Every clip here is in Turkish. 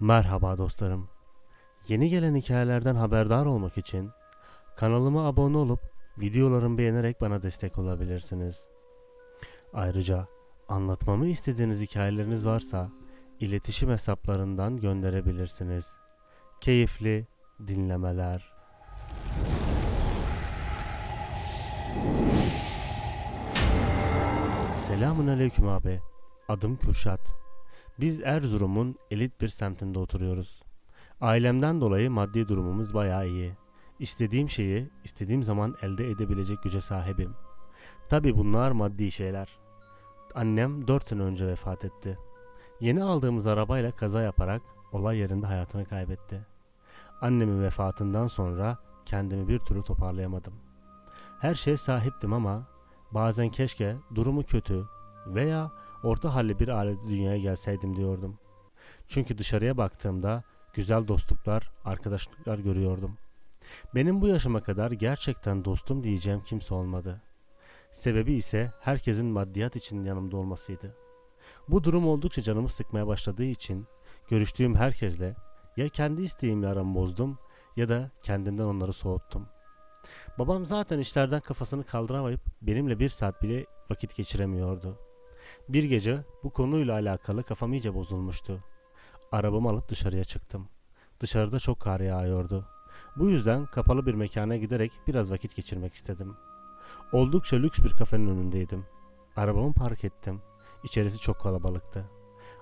Merhaba dostlarım. Yeni gelen hikayelerden haberdar olmak için kanalıma abone olup videolarımı beğenerek bana destek olabilirsiniz. Ayrıca anlatmamı istediğiniz hikayeleriniz varsa iletişim hesaplarından gönderebilirsiniz. Keyifli dinlemeler. Selamun aleyküm abi. Adım Kürşat. Biz Erzurum'un elit bir semtinde oturuyoruz. Ailemden dolayı maddi durumumuz bayağı iyi. İstediğim şeyi istediğim zaman elde edebilecek güce sahibim. Tabi bunlar maddi şeyler. Annem 4 sene önce vefat etti. Yeni aldığımız arabayla kaza yaparak olay yerinde hayatını kaybetti. Annemin vefatından sonra kendimi bir türlü toparlayamadım. Her şeye sahiptim ama bazen keşke durumu kötü veya orta halli bir ailede dünyaya gelseydim diyordum. Çünkü dışarıya baktığımda güzel dostluklar, arkadaşlıklar görüyordum. Benim bu yaşıma kadar gerçekten dostum diyeceğim kimse olmadı. Sebebi ise herkesin maddiyat için yanımda olmasıydı. Bu durum oldukça canımı sıkmaya başladığı için görüştüğüm herkesle ya kendi isteğimle aramı bozdum ya da kendimden onları soğuttum. Babam zaten işlerden kafasını kaldıramayıp benimle bir saat bile vakit geçiremiyordu. Bir gece bu konuyla alakalı kafam iyice bozulmuştu. Arabamı alıp dışarıya çıktım. Dışarıda çok kar yağıyordu. Bu yüzden kapalı bir mekana giderek biraz vakit geçirmek istedim. Oldukça lüks bir kafenin önündeydim. Arabamı park ettim. İçerisi çok kalabalıktı.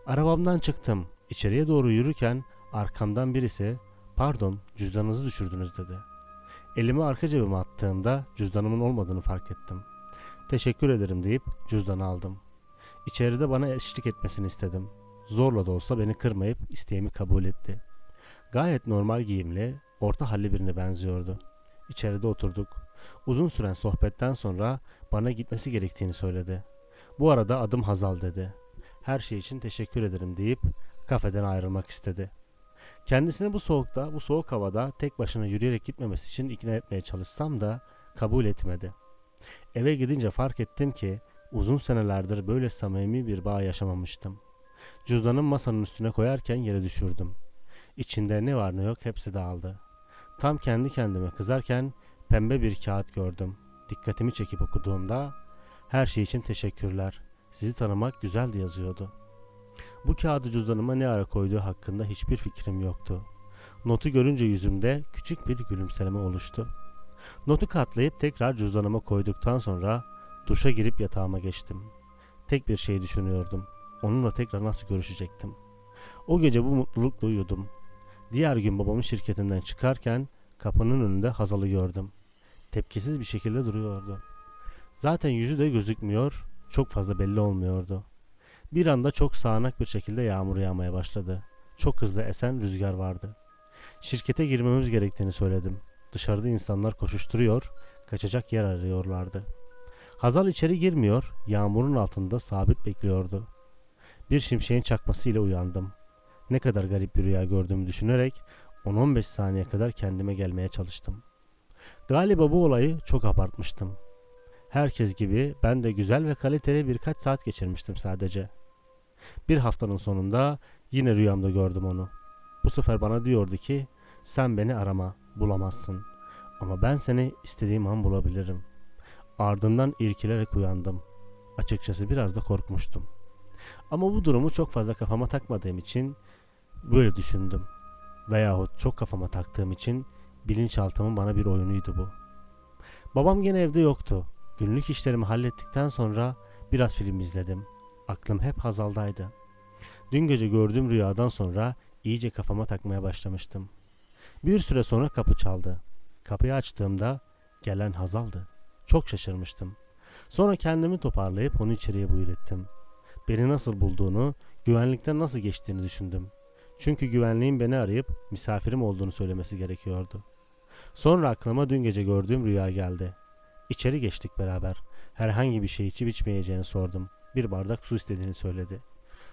Arabamdan çıktım. İçeriye doğru yürürken arkamdan birisi "Pardon, cüzdanınızı düşürdünüz." dedi. Elimi arka cebime attığımda cüzdanımın olmadığını fark ettim. Teşekkür ederim deyip cüzdanı aldım. İçeride bana eşlik etmesini istedim. Zorla da olsa beni kırmayıp isteğimi kabul etti. Gayet normal giyimli, orta halli birine benziyordu. İçeride oturduk. Uzun süren sohbetten sonra bana gitmesi gerektiğini söyledi. Bu arada adım Hazal dedi. Her şey için teşekkür ederim deyip kafeden ayrılmak istedi. Kendisini bu soğukta, bu soğuk havada tek başına yürüyerek gitmemesi için ikna etmeye çalışsam da kabul etmedi. Eve gidince fark ettim ki uzun senelerdir böyle samimi bir bağ yaşamamıştım. Cüzdanım masanın üstüne koyarken yere düşürdüm. İçinde ne var ne yok hepsi dağıldı. Tam kendi kendime kızarken pembe bir kağıt gördüm. Dikkatimi çekip okuduğumda her şey için teşekkürler. Sizi tanımak güzeldi yazıyordu. Bu kağıdı cüzdanıma ne ara koyduğu hakkında hiçbir fikrim yoktu. Notu görünce yüzümde küçük bir gülümseme oluştu. Notu katlayıp tekrar cüzdanıma koyduktan sonra duşa girip yatağıma geçtim. Tek bir şey düşünüyordum. Onunla tekrar nasıl görüşecektim? O gece bu mutlulukla uyudum. Diğer gün babamın şirketinden çıkarken kapının önünde Hazal'ı gördüm. Tepkisiz bir şekilde duruyordu. Zaten yüzü de gözükmüyor, çok fazla belli olmuyordu. Bir anda çok sağanak bir şekilde yağmur yağmaya başladı. Çok hızlı esen rüzgar vardı. Şirkete girmemiz gerektiğini söyledim. Dışarıda insanlar koşuşturuyor, kaçacak yer arıyorlardı. Hazal içeri girmiyor, yağmurun altında sabit bekliyordu. Bir şimşeğin çakmasıyla uyandım. Ne kadar garip bir rüya gördüğümü düşünerek 10-15 saniye kadar kendime gelmeye çalıştım. Galiba bu olayı çok abartmıştım. Herkes gibi ben de güzel ve kaliteli birkaç saat geçirmiştim sadece. Bir haftanın sonunda yine rüyamda gördüm onu. Bu sefer bana diyordu ki sen beni arama, bulamazsın. Ama ben seni istediğim an bulabilirim. Ardından irkilerek uyandım. Açıkçası biraz da korkmuştum. Ama bu durumu çok fazla kafama takmadığım için böyle düşündüm. Veyahut çok kafama taktığım için bilinçaltımın bana bir oyunuydu bu. Babam gene evde yoktu. Günlük işlerimi hallettikten sonra biraz film izledim. Aklım hep Hazal'daydı. Dün gece gördüğüm rüyadan sonra iyice kafama takmaya başlamıştım. Bir süre sonra kapı çaldı. Kapıyı açtığımda gelen Hazal'dı. Çok şaşırmıştım. Sonra kendimi toparlayıp onu içeriye buyur ettim. Beni nasıl bulduğunu, güvenlikten nasıl geçtiğini düşündüm. Çünkü güvenliğin beni arayıp misafirim olduğunu söylemesi gerekiyordu. Sonra aklıma dün gece gördüğüm rüya geldi. İçeri geçtik beraber. Herhangi bir şey içip içmeyeceğini sordum. Bir bardak su istediğini söyledi.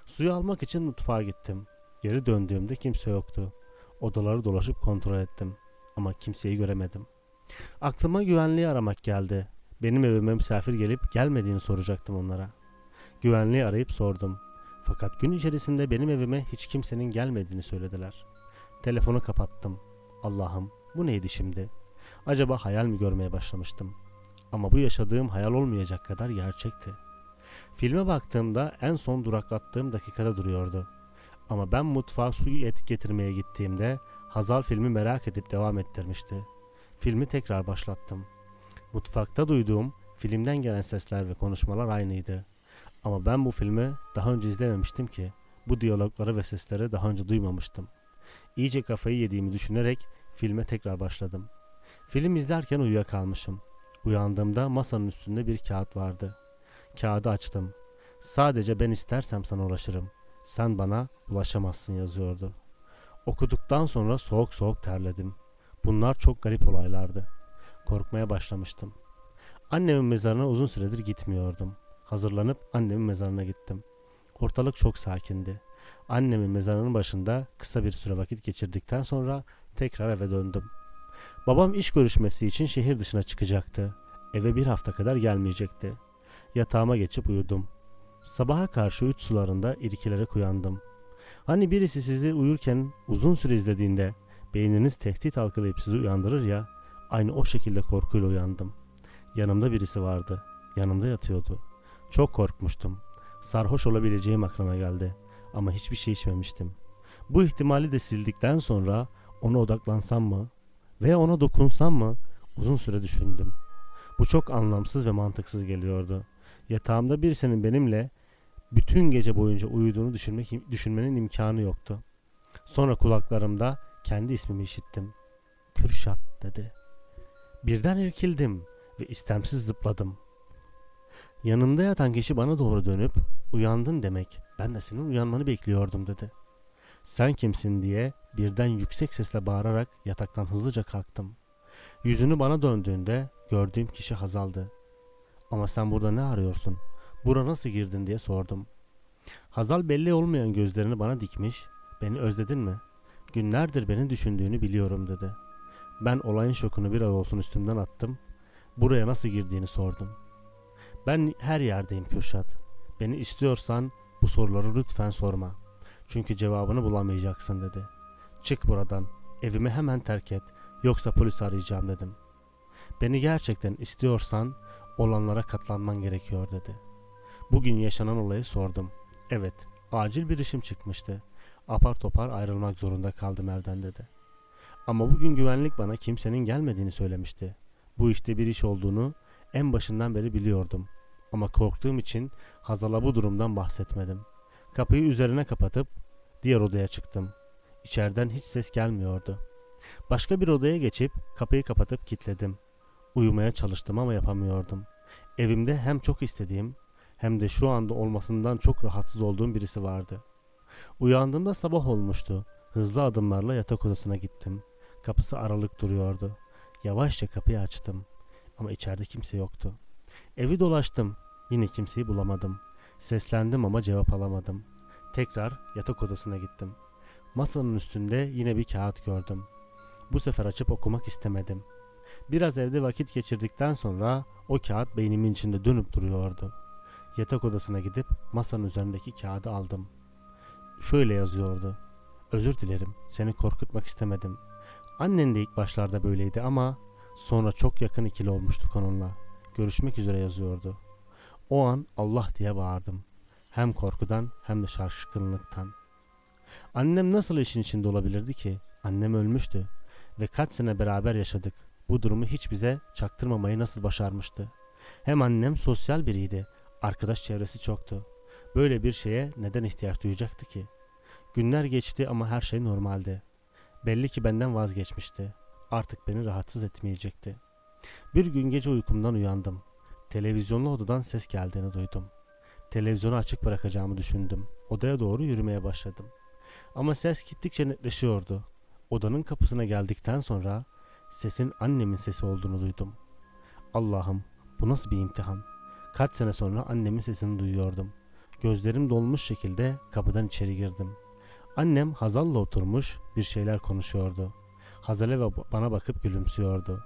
Suyu almak için mutfağa gittim. Geri döndüğümde kimse yoktu. Odaları dolaşıp kontrol ettim. Ama kimseyi göremedim. Aklıma güvenliği aramak geldi. Benim evime misafir gelip gelmediğini soracaktım onlara. Güvenliği arayıp sordum. Fakat gün içerisinde benim evime hiç kimsenin gelmediğini söylediler. Telefonu kapattım. Allah'ım bu neydi şimdi? Acaba hayal mi görmeye başlamıştım? Ama bu yaşadığım hayal olmayacak kadar gerçekti. Filme baktığımda en son duraklattığım dakikada duruyordu. Ama ben mutfağa suyu et getirmeye gittiğimde Hazal filmi merak edip devam ettirmişti. Filmi tekrar başlattım. Mutfakta duyduğum filmden gelen sesler ve konuşmalar aynıydı. Ama ben bu filmi daha önce izlememiştim ki. Bu diyalogları ve sesleri daha önce duymamıştım. İyice kafayı yediğimi düşünerek filme tekrar başladım. Film izlerken uyuyakalmışım. Uyandığımda masanın üstünde bir kağıt vardı. Kağıdı açtım. Sadece ben istersem sana ulaşırım. Sen bana ulaşamazsın yazıyordu. Okuduktan sonra soğuk soğuk terledim. Bunlar çok garip olaylardı. Korkmaya başlamıştım. Annemin mezarına uzun süredir gitmiyordum. Hazırlanıp annemin mezarına gittim. Ortalık çok sakindi. Annemin mezarının başında kısa bir süre vakit geçirdikten sonra tekrar eve döndüm. Babam iş görüşmesi için şehir dışına çıkacaktı. Eve bir hafta kadar gelmeyecekti. Yatağıma geçip uyudum. Sabaha karşı üç sularında irkilerek uyandım. Hani birisi sizi uyurken uzun süre izlediğinde beyniniz tehdit algılayıp sizi uyandırır ya, aynı o şekilde korkuyla uyandım. Yanımda birisi vardı. Yanımda yatıyordu. Çok korkmuştum. Sarhoş olabileceğim aklıma geldi. Ama hiçbir şey içmemiştim. Bu ihtimali de sildikten sonra ona odaklansam mı veya ona dokunsam mı uzun süre düşündüm. Bu çok anlamsız ve mantıksız geliyordu. Yatağımda birisinin benimle bütün gece boyunca uyuduğunu düşünmek, düşünmenin imkanı yoktu. Sonra kulaklarımda kendi ismimi işittim. Kürşat dedi. Birden irkildim ve istemsiz zıpladım. Yanımda yatan kişi bana doğru dönüp uyandın demek ben de senin uyanmanı bekliyordum dedi. Sen kimsin diye birden yüksek sesle bağırarak yataktan hızlıca kalktım. Yüzünü bana döndüğünde gördüğüm kişi Hazal'dı. Ama sen burada ne arıyorsun? Bura nasıl girdin diye sordum. Hazal belli olmayan gözlerini bana dikmiş. Beni özledin mi? Günlerdir beni düşündüğünü biliyorum dedi. Ben olayın şokunu biraz olsun üstümden attım. Buraya nasıl girdiğini sordum. Ben her yerdeyim Kürşat. Beni istiyorsan bu soruları lütfen sorma. Çünkü cevabını bulamayacaksın dedi. Çık buradan. Evimi hemen terk et. Yoksa polis arayacağım dedim. Beni gerçekten istiyorsan olanlara katlanman gerekiyor dedi. Bugün yaşanan olayı sordum. Evet, acil bir işim çıkmıştı. Apar topar ayrılmak zorunda kaldım evden dedi. Ama bugün güvenlik bana kimsenin gelmediğini söylemişti. Bu işte bir iş olduğunu en başından beri biliyordum. Ama korktuğum için Hazal'a bu durumdan bahsetmedim. Kapıyı üzerine kapatıp diğer odaya çıktım. İçeriden hiç ses gelmiyordu. Başka bir odaya geçip kapıyı kapatıp kilitledim. Uyumaya çalıştım ama yapamıyordum. Evimde hem çok istediğim hem de şu anda olmasından çok rahatsız olduğum birisi vardı. Uyandığımda sabah olmuştu. Hızlı adımlarla yatak odasına gittim. Kapısı aralık duruyordu. Yavaşça kapıyı açtım. Ama içeride kimse yoktu. Evi dolaştım. Yine kimseyi bulamadım. Seslendim ama cevap alamadım. Tekrar yatak odasına gittim. Masanın üstünde yine bir kağıt gördüm. Bu sefer açıp okumak istemedim. Biraz evde vakit geçirdikten sonra o kağıt beynimin içinde dönüp duruyordu. Yatak odasına gidip masanın üzerindeki kağıdı aldım. Şöyle yazıyordu. Özür dilerim, seni korkutmak istemedim. Annen de ilk başlarda böyleydi ama sonra çok yakın ikili olmuştuk onunla. Görüşmek üzere yazıyordu. O an Allah diye bağırdım. Hem korkudan hem de şaşkınlıktan. Annem nasıl işin içinde olabilirdi ki? Annem ölmüştü ve kaç sene beraber yaşadık. Bu durumu hiç bize çaktırmamayı nasıl başarmıştı? Hem annem sosyal biriydi. Arkadaş çevresi çoktu. Böyle bir şeye neden ihtiyaç duyacaktı ki? Günler geçti ama her şey normaldi. Belli ki benden vazgeçmişti. Artık beni rahatsız etmeyecekti. Bir gün gece uykumdan uyandım. Televizyonlu odadan ses geldiğini duydum. Televizyonu açık bırakacağımı düşündüm. Odaya doğru yürümeye başladım. Ama ses gittikçe netleşiyordu. Odanın kapısına geldikten sonra sesin annemin sesi olduğunu duydum. Allah'ım bu nasıl bir imtihan? Kaç sene sonra annemin sesini duyuyordum. Gözlerim dolmuş şekilde kapıdan içeri girdim. Annem Hazal'la oturmuş bir şeyler konuşuyordu. Hazal'e ve bana bakıp gülümsüyordu.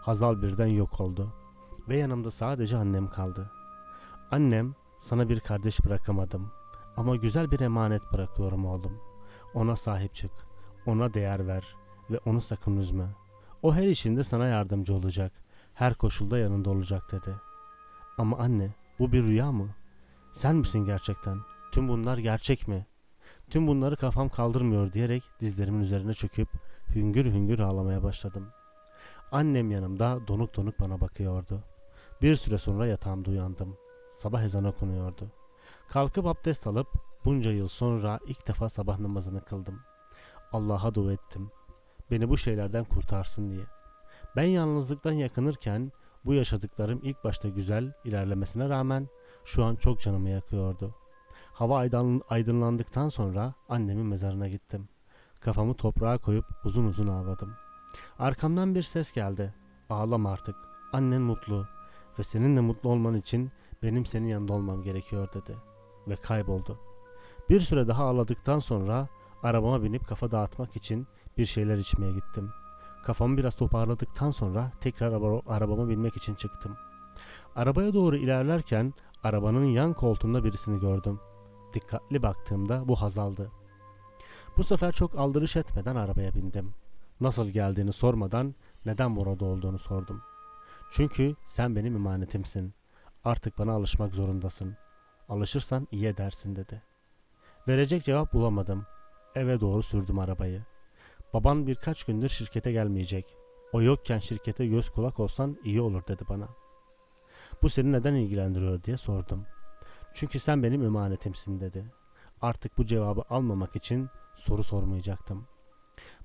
Hazal birden yok oldu. Ve yanımda sadece annem kaldı. Annem sana bir kardeş bırakamadım. Ama güzel bir emanet bırakıyorum oğlum. Ona sahip çık. Ona değer ver ve onu sakın üzme. O her işinde sana yardımcı olacak. Her koşulda yanında olacak dedi. Ama anne, bu bir rüya mı? Sen misin gerçekten? Tüm bunlar gerçek mi? Tüm bunları kafam kaldırmıyor diyerek dizlerimin üzerine çöküp hüngür hüngür ağlamaya başladım. Annem yanımda donuk donuk bana bakıyordu. Bir süre sonra yatağımda uyandım. Sabah ezanı okunuyordu. Kalkıp abdest alıp bunca yıl sonra ilk defa sabah namazını kıldım. Allah'a dua ettim. Beni bu şeylerden kurtarsın diye. Ben yalnızlıktan yakınırken bu yaşadıklarım ilk başta güzel ilerlemesine rağmen şu an çok canımı yakıyordu. Hava aydın- aydınlandıktan sonra annemin mezarına gittim. Kafamı toprağa koyup uzun uzun ağladım. Arkamdan bir ses geldi. Ağlama artık. Annen mutlu ve senin de mutlu olman için benim senin yanında olmam gerekiyor dedi ve kayboldu. Bir süre daha ağladıktan sonra arabama binip kafa dağıtmak için bir şeyler içmeye gittim. Kafamı biraz toparladıktan sonra tekrar araba- arabama binmek için çıktım. Arabaya doğru ilerlerken arabanın yan koltuğunda birisini gördüm. Dikkatli baktığımda bu Hazal'dı. Bu sefer çok aldırış etmeden arabaya bindim. Nasıl geldiğini sormadan neden burada olduğunu sordum. Çünkü sen benim emanetimsin. Artık bana alışmak zorundasın. Alışırsan iyi edersin dedi. Verecek cevap bulamadım. Eve doğru sürdüm arabayı. Baban birkaç gündür şirkete gelmeyecek. O yokken şirkete göz kulak olsan iyi olur dedi bana. Bu seni neden ilgilendiriyor diye sordum. Çünkü sen benim emanetimsin dedi. Artık bu cevabı almamak için soru sormayacaktım.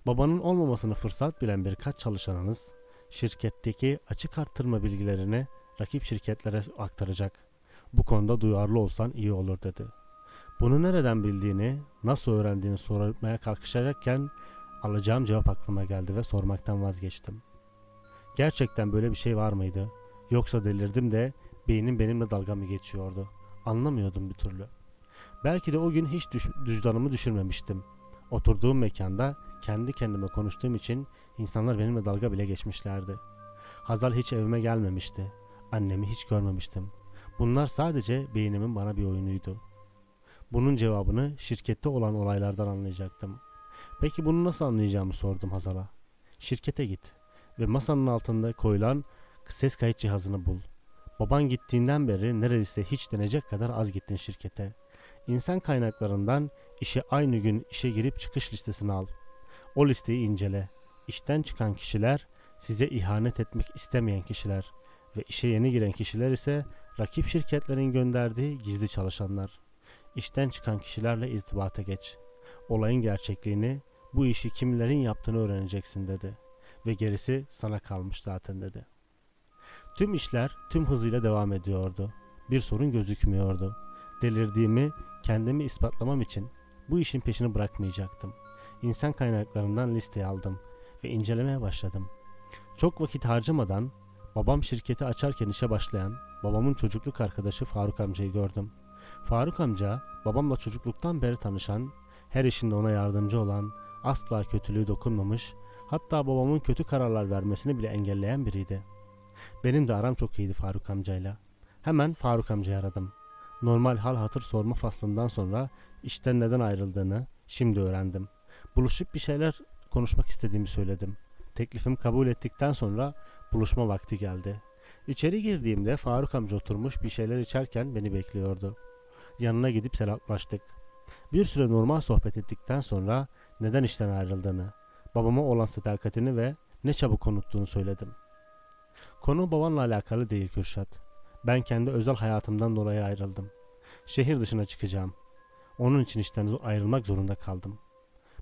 Babanın olmamasını fırsat bilen birkaç çalışanınız şirketteki açık arttırma bilgilerini rakip şirketlere aktaracak. Bu konuda duyarlı olsan iyi olur dedi. Bunu nereden bildiğini, nasıl öğrendiğini sormaya kalkışacakken alacağım cevap aklıma geldi ve sormaktan vazgeçtim. Gerçekten böyle bir şey var mıydı? Yoksa delirdim de beynim benimle dalga mı geçiyordu? Anlamıyordum bir türlü. Belki de o gün hiç düş, cüzdanımı düşürmemiştim. Oturduğum mekanda kendi kendime konuştuğum için insanlar benimle dalga bile geçmişlerdi. Hazal hiç evime gelmemişti. Annemi hiç görmemiştim. Bunlar sadece beynimin bana bir oyunuydu. Bunun cevabını şirkette olan olaylardan anlayacaktım. Peki bunu nasıl anlayacağımı sordum Hazal'a. Şirkete git ve masanın altında koyulan ses kayıt cihazını bul. Baban gittiğinden beri neredeyse hiç denecek kadar az gittin şirkete. İnsan kaynaklarından işe aynı gün işe girip çıkış listesini al. O listeyi incele. İşten çıkan kişiler size ihanet etmek istemeyen kişiler ve işe yeni giren kişiler ise rakip şirketlerin gönderdiği gizli çalışanlar. İşten çıkan kişilerle irtibata geç. Olayın gerçekliğini, bu işi kimlerin yaptığını öğreneceksin dedi. Ve gerisi sana kalmış zaten dedi. Tüm işler tüm hızıyla devam ediyordu. Bir sorun gözükmüyordu. Delirdiğimi, kendimi ispatlamam için bu işin peşini bırakmayacaktım. İnsan kaynaklarından listeyi aldım ve incelemeye başladım. Çok vakit harcamadan babam şirketi açarken işe başlayan babamın çocukluk arkadaşı Faruk amcayı gördüm. Faruk amca babamla çocukluktan beri tanışan, her işinde ona yardımcı olan, asla kötülüğü dokunmamış, hatta babamın kötü kararlar vermesini bile engelleyen biriydi. Benim de aram çok iyiydi Faruk amcayla. Hemen Faruk amcayı aradım. Normal hal hatır sorma faslından sonra işten neden ayrıldığını şimdi öğrendim. Buluşup bir şeyler konuşmak istediğimi söyledim. Teklifimi kabul ettikten sonra buluşma vakti geldi. İçeri girdiğimde Faruk amca oturmuş bir şeyler içerken beni bekliyordu. Yanına gidip selamlaştık. Bir süre normal sohbet ettikten sonra neden işten ayrıldığını, babama olan sadakatini ve ne çabuk unuttuğunu söyledim. Konu babanla alakalı değil Kürşat. Ben kendi özel hayatımdan dolayı ayrıldım. Şehir dışına çıkacağım. Onun için işten ayrılmak zorunda kaldım.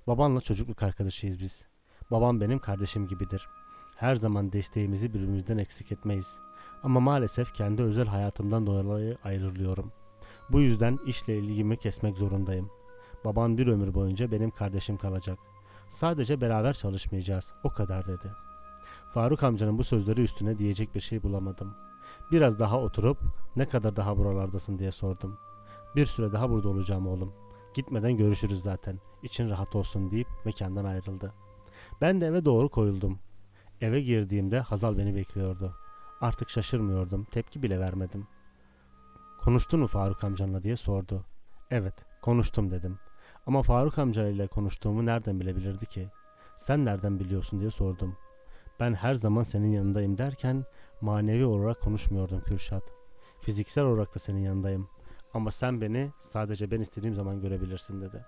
Babanla çocukluk arkadaşıyız biz. Babam benim kardeşim gibidir. Her zaman desteğimizi birbirimizden eksik etmeyiz. Ama maalesef kendi özel hayatımdan dolayı ayrılıyorum. Bu yüzden işle ilgimi kesmek zorundayım. Babam bir ömür boyunca benim kardeşim kalacak. Sadece beraber çalışmayacağız. O kadar dedi. Faruk amcanın bu sözleri üstüne diyecek bir şey bulamadım. Biraz daha oturup ne kadar daha buralardasın diye sordum. Bir süre daha burada olacağım oğlum. Gitmeden görüşürüz zaten. İçin rahat olsun deyip mekandan ayrıldı. Ben de eve doğru koyuldum. Eve girdiğimde Hazal beni bekliyordu. Artık şaşırmıyordum. Tepki bile vermedim. Konuştun mu Faruk amcanla diye sordu. Evet. Konuştum dedim. Ama Faruk amca ile konuştuğumu nereden bilebilirdi ki? Sen nereden biliyorsun diye sordum. Ben her zaman senin yanındayım derken manevi olarak konuşmuyordum Kürşat. Fiziksel olarak da senin yanındayım. Ama sen beni sadece ben istediğim zaman görebilirsin dedi.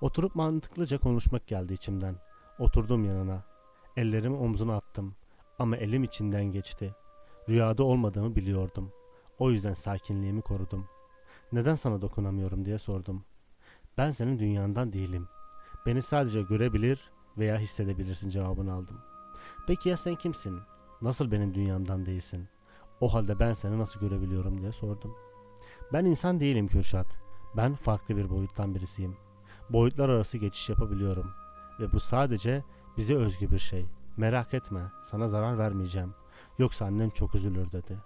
Oturup mantıklıca konuşmak geldi içimden. Oturdum yanına. Ellerimi omzuna attım. Ama elim içinden geçti. Rüyada olmadığımı biliyordum. O yüzden sakinliğimi korudum. Neden sana dokunamıyorum diye sordum. Ben senin dünyandan değilim. Beni sadece görebilir veya hissedebilirsin cevabını aldım. Peki ya sen kimsin? Nasıl benim dünyamdan değilsin? O halde ben seni nasıl görebiliyorum diye sordum. Ben insan değilim Kürşat. Ben farklı bir boyuttan birisiyim. Boyutlar arası geçiş yapabiliyorum. Ve bu sadece bize özgü bir şey. Merak etme, sana zarar vermeyeceğim. Yoksa annem çok üzülür dedi.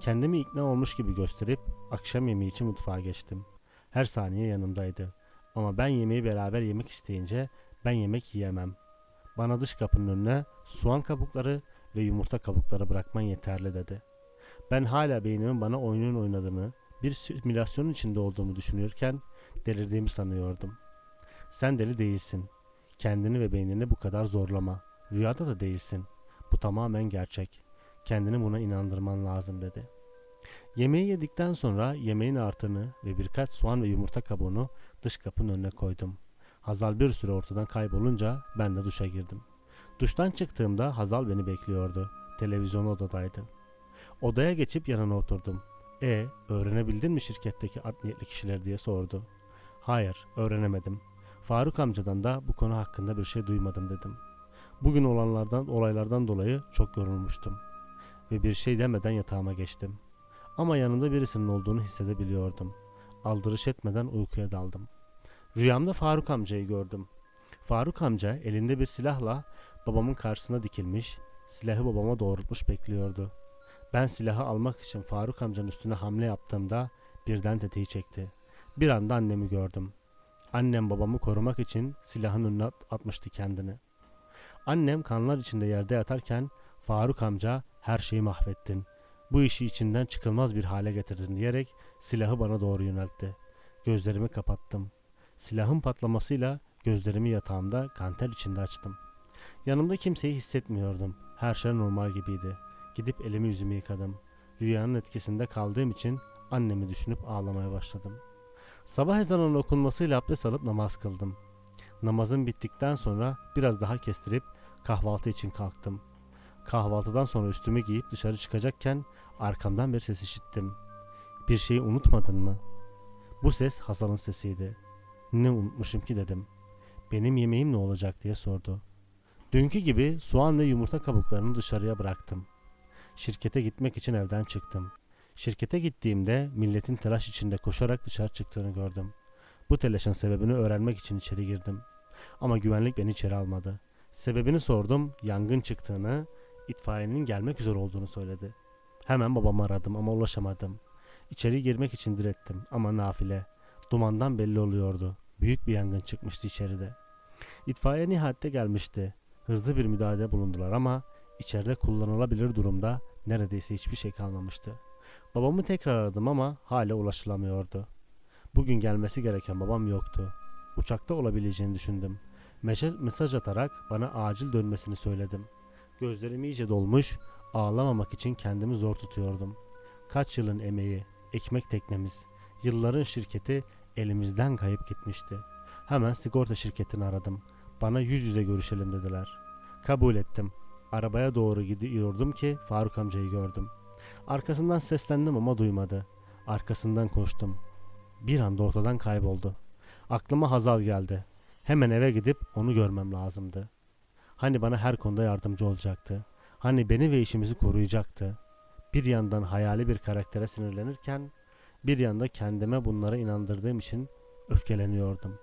Kendimi ikna olmuş gibi gösterip akşam yemeği için mutfağa geçtim. Her saniye yanımdaydı. Ama ben yemeği beraber yemek isteyince ben yemek yiyemem. Bana dış kapının önüne soğan kabukları ve yumurta kabukları bırakman yeterli dedi. Ben hala beynimin bana oyunun oynadığını, bir simülasyonun içinde olduğumu düşünürken delirdiğimi sanıyordum. Sen deli değilsin. Kendini ve beynini bu kadar zorlama. Rüyada da değilsin. Bu tamamen gerçek. Kendini buna inandırman lazım dedi. Yemeği yedikten sonra yemeğin artını ve birkaç soğan ve yumurta kabuğunu dış kapının önüne koydum. Hazal bir süre ortadan kaybolunca ben de duşa girdim. Duştan çıktığımda Hazal beni bekliyordu. Televizyon odadaydı. Odaya geçip yanına oturdum. E öğrenebildin mi şirketteki art niyetli kişiler diye sordu. Hayır öğrenemedim. Faruk amcadan da bu konu hakkında bir şey duymadım dedim. Bugün olanlardan olaylardan dolayı çok yorulmuştum. Ve bir şey demeden yatağıma geçtim. Ama yanımda birisinin olduğunu hissedebiliyordum. Aldırış etmeden uykuya daldım. Rüyamda Faruk amcayı gördüm. Faruk amca elinde bir silahla babamın karşısına dikilmiş, silahı babama doğrultmuş bekliyordu. Ben silahı almak için Faruk amcanın üstüne hamle yaptığımda birden tetiği çekti. Bir anda annemi gördüm. Annem babamı korumak için silahın önüne at- atmıştı kendini. Annem kanlar içinde yerde yatarken Faruk amca her şeyi mahvettin. Bu işi içinden çıkılmaz bir hale getirdin diyerek silahı bana doğru yöneltti. Gözlerimi kapattım. Silahın patlamasıyla gözlerimi yatağımda kanter içinde açtım. Yanımda kimseyi hissetmiyordum. Her şey normal gibiydi. Gidip elimi yüzümü yıkadım. Rüyanın etkisinde kaldığım için annemi düşünüp ağlamaya başladım. Sabah ezanının okunmasıyla abdest alıp namaz kıldım. Namazın bittikten sonra biraz daha kestirip kahvaltı için kalktım. Kahvaltıdan sonra üstümü giyip dışarı çıkacakken arkamdan bir ses işittim. Bir şeyi unutmadın mı? Bu ses Hasan'ın sesiydi. Ne unutmuşum ki dedim. Benim yemeğim ne olacak diye sordu. Dünkü gibi soğan ve yumurta kabuklarını dışarıya bıraktım. Şirkete gitmek için evden çıktım. Şirkete gittiğimde milletin telaş içinde koşarak dışarı çıktığını gördüm. Bu telaşın sebebini öğrenmek için içeri girdim. Ama güvenlik beni içeri almadı. Sebebini sordum, yangın çıktığını, itfaiyenin gelmek üzere olduğunu söyledi. Hemen babamı aradım ama ulaşamadım. İçeri girmek için direttim ama nafile. Dumandan belli oluyordu. Büyük bir yangın çıkmıştı içeride. İtfaiye nihayette gelmişti. Hızlı bir müdahalede bulundular ama içeride kullanılabilir durumda neredeyse hiçbir şey kalmamıştı. Babamı tekrar aradım ama hala ulaşılamıyordu. Bugün gelmesi gereken babam yoktu. Uçakta olabileceğini düşündüm. Mesaj atarak bana acil dönmesini söyledim. Gözlerim iyice dolmuş, ağlamamak için kendimi zor tutuyordum. Kaç yılın emeği, ekmek teknemiz, yılların şirketi elimizden kayıp gitmişti. Hemen sigorta şirketini aradım. Bana yüz yüze görüşelim dediler. Kabul ettim. Arabaya doğru gidiyordum ki Faruk amcayı gördüm. Arkasından seslendim ama duymadı. Arkasından koştum. Bir anda ortadan kayboldu. Aklıma Hazal geldi. Hemen eve gidip onu görmem lazımdı. Hani bana her konuda yardımcı olacaktı. Hani beni ve işimizi koruyacaktı. Bir yandan hayali bir karaktere sinirlenirken bir yanda kendime bunlara inandırdığım için öfkeleniyordum.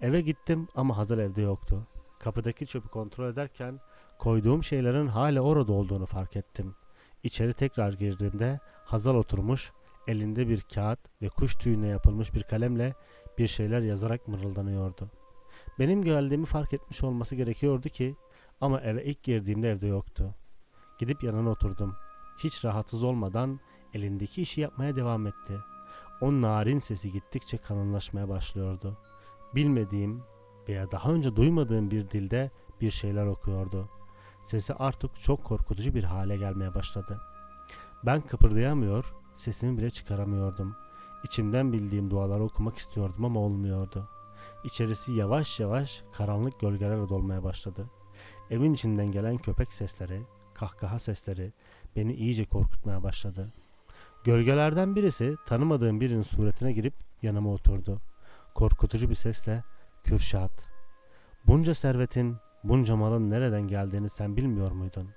Eve gittim ama Hazal evde yoktu. Kapıdaki çöpü kontrol ederken koyduğum şeylerin hala orada olduğunu fark ettim. İçeri tekrar girdiğimde Hazal oturmuş, elinde bir kağıt ve kuş tüyüne yapılmış bir kalemle bir şeyler yazarak mırıldanıyordu. Benim geldiğimi fark etmiş olması gerekiyordu ki ama eve ilk girdiğimde evde yoktu. Gidip yanına oturdum. Hiç rahatsız olmadan elindeki işi yapmaya devam etti. O narin sesi gittikçe kalınlaşmaya başlıyordu. Bilmediğim veya daha önce duymadığım bir dilde bir şeyler okuyordu. Sesi artık çok korkutucu bir hale gelmeye başladı. Ben kıpırdayamıyor, sesimi bile çıkaramıyordum. İçimden bildiğim duaları okumak istiyordum ama olmuyordu. İçerisi yavaş yavaş karanlık gölgelerle dolmaya başladı. Evin içinden gelen köpek sesleri, kahkaha sesleri beni iyice korkutmaya başladı. Gölgelerden birisi tanımadığım birinin suretine girip yanıma oturdu. Korkutucu bir sesle Kürşat, bunca servetin, bunca malın nereden geldiğini sen bilmiyor muydun?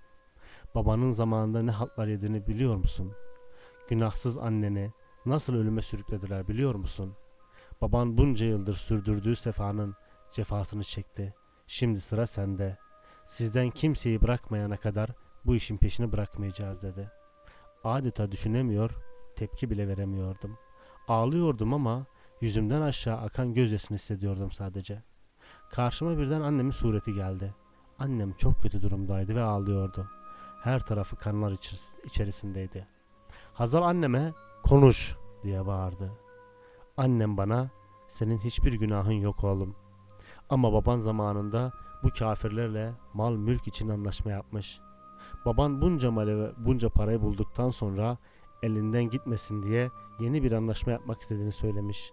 Babanın zamanında ne haltlar yediğini biliyor musun? Günahsız anneni nasıl ölüme sürüklediler biliyor musun? Baban bunca yıldır sürdürdüğü sefanın cefasını çekti. Şimdi sıra sende. Sizden kimseyi bırakmayana kadar bu işin peşini bırakmayacağız dedi. Adeta düşünemiyor, tepki bile veremiyordum. Ağlıyordum ama yüzümden aşağı akan gözyaşını hissediyordum sadece. Karşıma birden annemin sureti geldi. Annem çok kötü durumdaydı ve ağlıyordu. Her tarafı kanlar içeris- içerisindeydi. Hazal anneme konuş diye bağırdı. Annem bana senin hiçbir günahın yok oğlum. Ama baban zamanında bu kafirlerle mal mülk için anlaşma yapmış. Baban bunca mali ve bunca parayı bulduktan sonra elinden gitmesin diye yeni bir anlaşma yapmak istediğini söylemiş.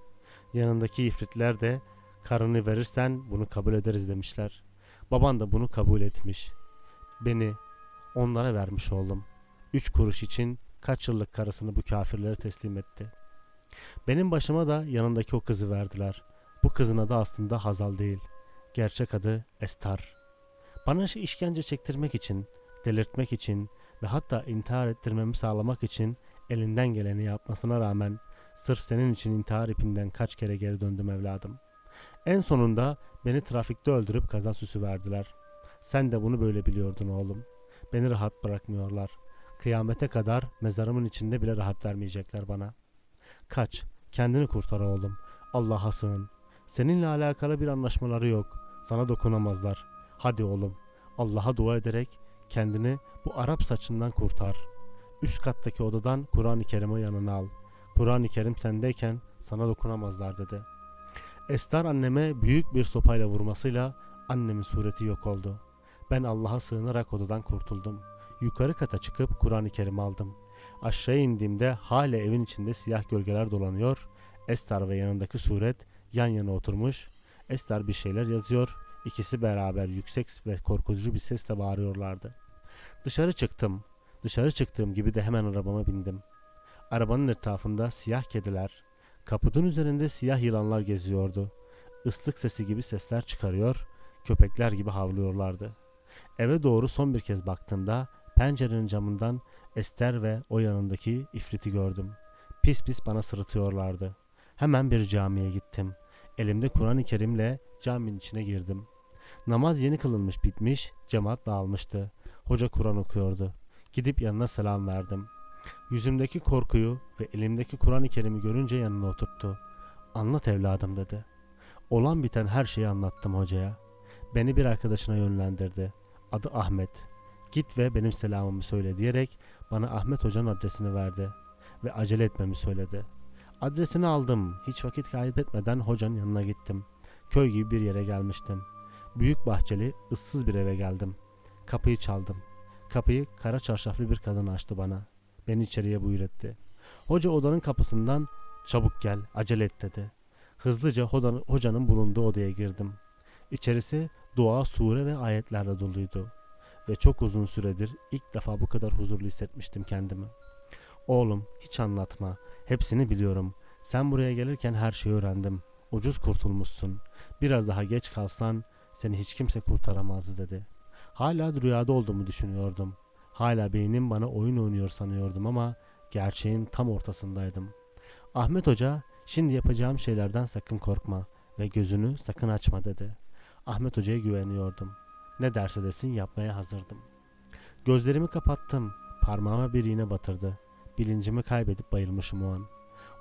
Yanındaki ifritler de karını verirsen bunu kabul ederiz demişler. Baban da bunu kabul etmiş. Beni onlara vermiş oğlum. Üç kuruş için kaç yıllık karısını bu kafirlere teslim etti. Benim başıma da yanındaki o kızı verdiler. Bu kızın adı aslında Hazal değil. Gerçek adı Estar. Bana işkence çektirmek için, delirtmek için ve hatta intihar ettirmemi sağlamak için elinden geleni yapmasına rağmen sırf senin için intihar ipinden kaç kere geri döndüm evladım. En sonunda beni trafikte öldürüp kaza süsü verdiler. Sen de bunu böyle biliyordun oğlum. Beni rahat bırakmıyorlar. Kıyamete kadar mezarımın içinde bile rahat vermeyecekler bana. Kaç, kendini kurtar oğlum. Allah'a sığın. Seninle alakalı bir anlaşmaları yok. Sana dokunamazlar. Hadi oğlum. Allah'a dua ederek kendini bu Arap saçından kurtar. Üst kattaki odadan Kur'an-ı Kerim'i yanına al. Kur'an-ı Kerim sendeyken sana dokunamazlar dedi. Estar anneme büyük bir sopayla vurmasıyla annemin sureti yok oldu. Ben Allah'a sığınarak odadan kurtuldum. Yukarı kata çıkıp Kur'an-ı Kerim aldım. Aşağı indiğimde hala evin içinde siyah gölgeler dolanıyor. Estar ve yanındaki suret yan yana oturmuş. Estar bir şeyler yazıyor. İkisi beraber yüksek ve korkutucu bir sesle bağırıyorlardı. Dışarı çıktım. Dışarı çıktığım gibi de hemen arabama bindim. Arabanın etrafında siyah kediler, kaputun üzerinde siyah yılanlar geziyordu. Islık sesi gibi sesler çıkarıyor, köpekler gibi havlıyorlardı. Eve doğru son bir kez baktığımda pencerenin camından Ester ve o yanındaki ifriti gördüm. Pis pis bana sırıtıyorlardı. Hemen bir camiye gittim. Elimde Kur'an-ı Kerim'le caminin içine girdim. Namaz yeni kılınmış bitmiş, cemaat dağılmıştı. Hoca Kur'an okuyordu. Gidip yanına selam verdim. Yüzümdeki korkuyu ve elimdeki Kur'an-ı Kerim'i görünce yanına oturttu. Anlat evladım dedi. Olan biten her şeyi anlattım hocaya. Beni bir arkadaşına yönlendirdi. Adı Ahmet. Git ve benim selamımı söyle diyerek bana Ahmet Hoca'nın adresini verdi ve acele etmemi söyledi. Adresini aldım. Hiç vakit kaybetmeden hocanın yanına gittim. Köy gibi bir yere gelmiştim. Büyük bahçeli, ıssız bir eve geldim. Kapıyı çaldım. Kapıyı kara çarşaflı bir kadın açtı bana. Beni içeriye buyur etti. Hoca odanın kapısından çabuk gel, acele et dedi. Hızlıca hocanın bulunduğu odaya girdim. İçerisi dua, sure ve ayetlerle doluydu. Ve çok uzun süredir ilk defa bu kadar huzurlu hissetmiştim kendimi. Oğlum hiç anlatma. Hepsini biliyorum. Sen buraya gelirken her şeyi öğrendim. Ucuz kurtulmuşsun. Biraz daha geç kalsan seni hiç kimse kurtaramazdı dedi. Hala rüyada olduğumu düşünüyordum. Hala beynim bana oyun oynuyor sanıyordum ama gerçeğin tam ortasındaydım. Ahmet Hoca şimdi yapacağım şeylerden sakın korkma ve gözünü sakın açma dedi. Ahmet Hoca'ya güveniyordum. Ne derse desin yapmaya hazırdım. Gözlerimi kapattım. Parmağıma bir iğne batırdı. Bilincimi kaybedip bayılmışım o an.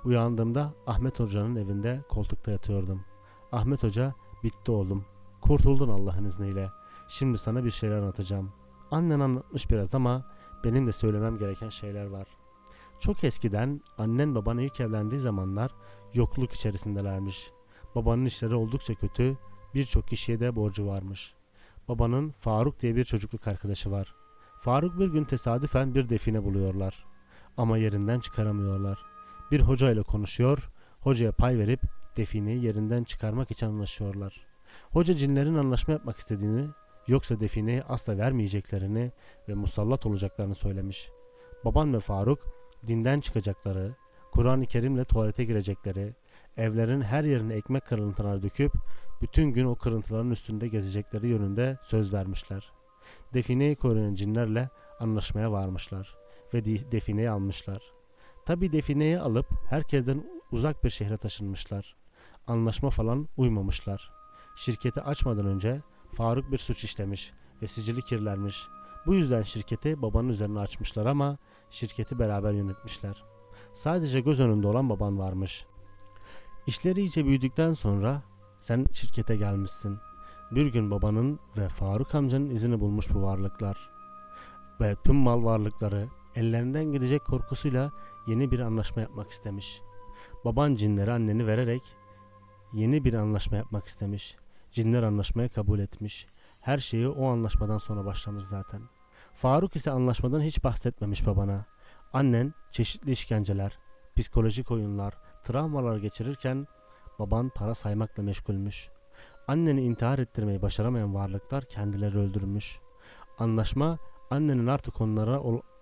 Uyandığımda Ahmet Hoca'nın evinde koltukta yatıyordum. Ahmet Hoca bitti oğlum. Kurtuldun Allah'ın izniyle. Şimdi sana bir şeyler anlatacağım. Annen anlatmış biraz ama benim de söylemem gereken şeyler var. Çok eskiden annen baban ilk evlendiği zamanlar yokluk içerisindelermiş. Babanın işleri oldukça kötü, birçok kişiye de borcu varmış. Babanın Faruk diye bir çocukluk arkadaşı var. Faruk bir gün tesadüfen bir define buluyorlar. Ama yerinden çıkaramıyorlar. Bir hoca ile konuşuyor, hocaya pay verip defineyi yerinden çıkarmak için anlaşıyorlar. Hoca cinlerin anlaşma yapmak istediğini, yoksa defineyi asla vermeyeceklerini ve musallat olacaklarını söylemiş. Baban ve Faruk dinden çıkacakları, Kur'an-ı Kerim'le tuvalete girecekleri, evlerin her yerine ekmek kırıntıları döküp bütün gün o kırıntıların üstünde gezecekleri yönünde söz vermişler. Defineyi koruyan cinlerle anlaşmaya varmışlar ve defineyi almışlar. Tabi defineyi alıp herkesten uzak bir şehre taşınmışlar. Anlaşma falan uymamışlar. Şirketi açmadan önce Faruk bir suç işlemiş ve sicili kirlenmiş. Bu yüzden şirketi babanın üzerine açmışlar ama şirketi beraber yönetmişler. Sadece göz önünde olan baban varmış. İşleri iyice büyüdükten sonra sen şirkete gelmişsin. Bir gün babanın ve Faruk amcanın izini bulmuş bu varlıklar. Ve tüm mal varlıkları ellerinden gidecek korkusuyla yeni bir anlaşma yapmak istemiş. Baban cinlere anneni vererek yeni bir anlaşma yapmak istemiş. Cinler anlaşmaya kabul etmiş. Her şeyi o anlaşmadan sonra başlamış zaten. Faruk ise anlaşmadan hiç bahsetmemiş babana. Annen çeşitli işkenceler, psikolojik oyunlar, travmalar geçirirken baban para saymakla meşgulmüş. Anneni intihar ettirmeyi başaramayan varlıklar kendileri öldürmüş. Anlaşma annenin artık onlara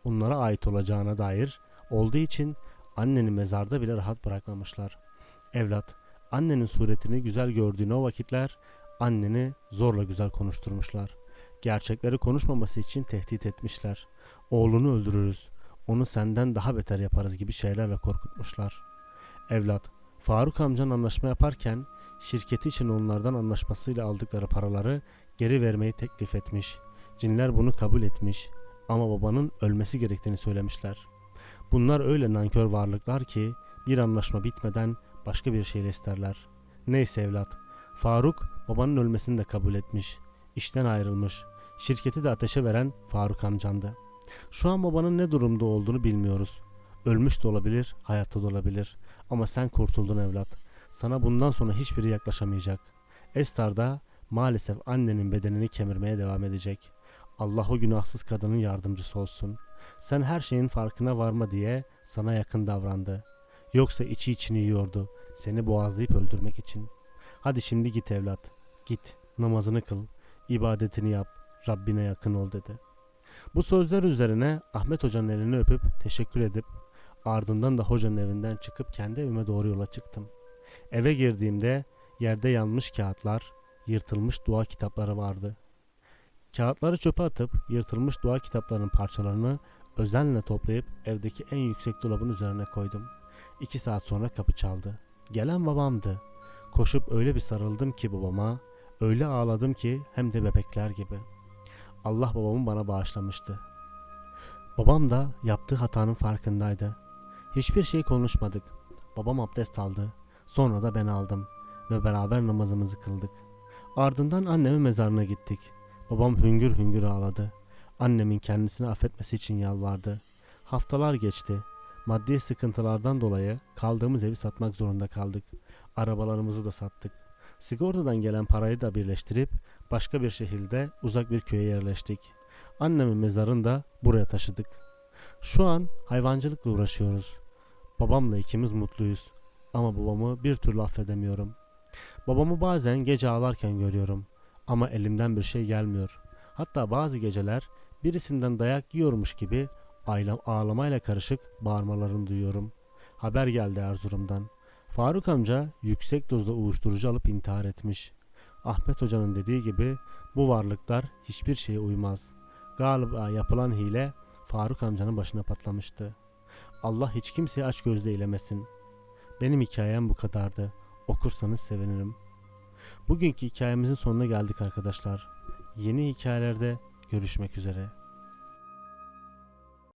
onlara ait olacağına dair olduğu için anneni mezarda bile rahat bırakmamışlar. Evlat, annenin suretini güzel gördüğün o vakitler anneni zorla güzel konuşturmuşlar. Gerçekleri konuşmaması için tehdit etmişler. Oğlunu öldürürüz, onu senden daha beter yaparız gibi şeylerle korkutmuşlar. Evlat, Faruk amcan anlaşma yaparken şirketi için onlardan anlaşmasıyla aldıkları paraları geri vermeyi teklif etmiş. Cinler bunu kabul etmiş ama babanın ölmesi gerektiğini söylemişler. Bunlar öyle nankör varlıklar ki bir anlaşma bitmeden başka bir şeyle isterler. Neyse evlat, Faruk babanın ölmesini de kabul etmiş. İşten ayrılmış. Şirketi de ateşe veren Faruk amcandı. Şu an babanın ne durumda olduğunu bilmiyoruz. Ölmüş de olabilir, hayatta da olabilir. Ama sen kurtuldun evlat. Sana bundan sonra hiçbiri yaklaşamayacak. Estar da maalesef annenin bedenini kemirmeye devam edecek. Allah o günahsız kadının yardımcısı olsun. Sen her şeyin farkına varma diye sana yakın davrandı. Yoksa içi içini yiyordu. Seni boğazlayıp öldürmek için. Hadi şimdi git evlat. Git namazını kıl. ibadetini yap. Rabbine yakın ol dedi. Bu sözler üzerine Ahmet Hoca'nın elini öpüp teşekkür edip ardından da hocanın evinden çıkıp kendi evime doğru yola çıktım. Eve girdiğimde yerde yanmış kağıtlar, yırtılmış dua kitapları vardı. Kağıtları çöpe atıp yırtılmış dua kitaplarının parçalarını özenle toplayıp evdeki en yüksek dolabın üzerine koydum. İki saat sonra kapı çaldı. Gelen babamdı. Koşup öyle bir sarıldım ki babama, öyle ağladım ki hem de bebekler gibi. Allah babamı bana bağışlamıştı. Babam da yaptığı hatanın farkındaydı. Hiçbir şey konuşmadık. Babam abdest aldı. Sonra da ben aldım ve beraber namazımızı kıldık. Ardından annemin mezarına gittik. Babam hüngür hüngür ağladı. Annemin kendisini affetmesi için yalvardı. Haftalar geçti. Maddi sıkıntılardan dolayı kaldığımız evi satmak zorunda kaldık. Arabalarımızı da sattık. Sigortadan gelen parayı da birleştirip başka bir şehirde uzak bir köye yerleştik. Annemin mezarını da buraya taşıdık. Şu an hayvancılıkla uğraşıyoruz. Babamla ikimiz mutluyuz. Ama babamı bir türlü affedemiyorum. Babamı bazen gece ağlarken görüyorum. Ama elimden bir şey gelmiyor. Hatta bazı geceler birisinden dayak yiyormuş gibi ağla- ağlamayla karışık bağırmalarını duyuyorum. Haber geldi Erzurum'dan. Faruk amca yüksek dozda uyuşturucu alıp intihar etmiş. Ahmet Hoca'nın dediği gibi bu varlıklar hiçbir şeye uymaz. Galiba yapılan hile Faruk amcanın başına patlamıştı. Allah hiç kimseye aç gözle eylemesin. Benim hikayem bu kadardı. Okursanız sevinirim. Bugünkü hikayemizin sonuna geldik arkadaşlar. Yeni hikayelerde görüşmek üzere.